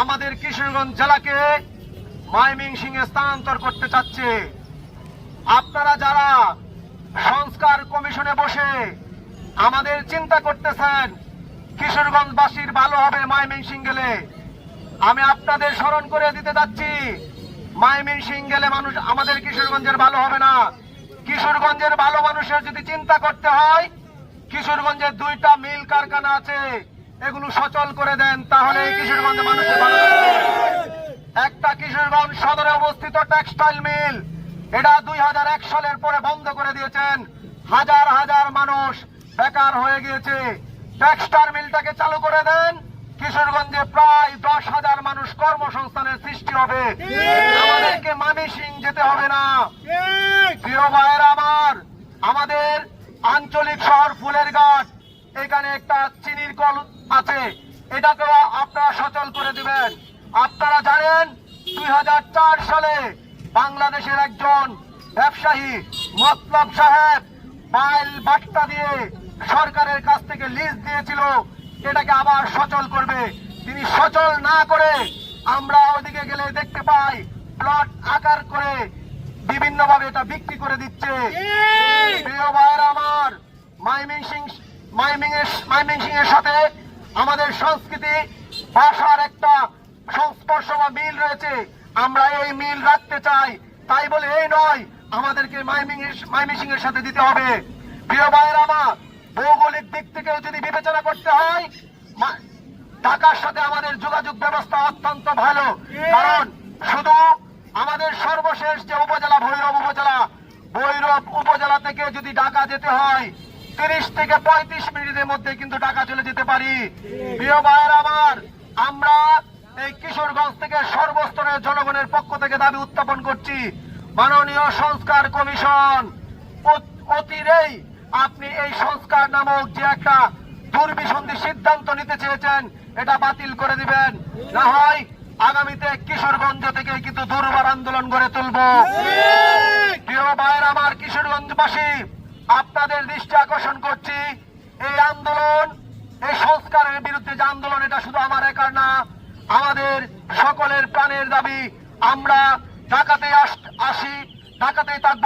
আমাদের কিশোরগঞ্জ জেলাকে ময়মনসিং এ স্থানান্তর করতে চাচ্ছে। আপনারা যারা সংস্কার কমিশনে বসে আমাদের চিন্তা করতেছেন, কিশোরগঞ্জবাসীর ভালো হবে ময়মনসিং গেলে। আমি আপনাদের স্মরণ করে দিতে যাচ্ছি ময়মনসিং গেলে মানুষ আমাদের কিশোরগঞ্জের ভালো হবে না। কিশোরগঞ্জের ভালো মানুষের যদি চিন্তা করতে হয় কিশোরগঞ্জের দুইটা মিল কারখানা আছে। এগুলো সচল করে দেন, তাহলে কিশোরগঞ্জ মানুষের একটা কিশোরগঞ্জ সদরে অবস্থিত টেক্সটাইল মিল। এটা দুই হাজার এক সালের পরে বন্ধ করে দিয়েছেন। হাজার হাজার মানুষ বেকার হয়ে গিয়েছে। টেক্সটাইল মিলটাকে চালু করে দেন। কিশোরগঞ্জে প্রায় দশ হাজার মানুষ কর্মসংস্থানের সৃষ্টি হবে। আমাদেরকে মামি সিং যেতে হবে না। প্রিয় ভাইয়ের আমার, আমাদের আঞ্চলিক শহর ফুলের ঘাট এখানে একটা চিনির কল আছে। এটাকেও আপনারা সচল করে দিবেন। আপনারা জানেন দুই হাজার চার সালে বাংলাদেশের একজন ব্যবসায়ী মতলব সাহেব মাইল বাট্টা দিয়ে সরকারের কাছ থেকে লিজ দিয়েছিল। এটাকে আবার সচল করবে। তিনি সচল না করে আমরা ওদিকে গেলে দেখতে পাই প্লট আকার করে বিভিন্নভাবে এটা বিক্রি করে দিচ্ছে। প্রিয় সিং মাইমিং এর সাথে আমাদের সংস্কৃতি, ভাষার একটা সংস্পর্শ বা মিল রয়েছে। আমরা এই মিল রাখতে চাই। তাই বলে এই নয়, আমাদেরকে মাইমিং মাইমিং এর সাথে দিতে হবে। প্রিয় ভাইয়ের আমার, ভৌগোলিক দিক থেকেও যদি বিবেচনা করতে হয় ঢাকার সাথে আমাদের যোগাযোগ ব্যবস্থা অত্যন্ত ভালো। কারণ শুধু আমাদের সর্বশেষ যে উপজেলা, ভৈরব উপজেলা ভৈরব উপজেলা থেকে যদি ঢাকা যেতে হয় তিরিশ থেকে পঁয়ত্রিশ মিনিটের মধ্যে কিন্তু ঢাকা চলে যেতে পারি। প্রিয় ভাইয়ের আমার আমরা এই কিশোরগঞ্জ থেকে সর্বস্তরের জনগণের পক্ষ থেকে দাবি উত্থাপন করছি। মাননীয় সংস্কার কমিশন অত- অতিরেই আপনি এই সংস্কার নামক যে একটা দুর্বিসন্ধি সিদ্ধান্ত নিতে চেয়েছেন এটা বাতিল করে দিবেন। না হয় আগামীতে কিশোরগঞ্জ থেকে কিন্তু দুর্বার আন্দোলন গড়ে তুলব। প্রিয় ভাইয়ের আমার কিশোরগঞ্জবাসী আপনাদের দৃষ্টি আকর্ষণ করছি। এই আন্দোলন, এই সংস্কারের বিরুদ্ধে যে আন্দোলন, এটা শুধু আমার একার না, আমাদের সকলের প্রাণের দাবি। আমরা ঢাকাতে আসি ঢাকাতেই থাকব।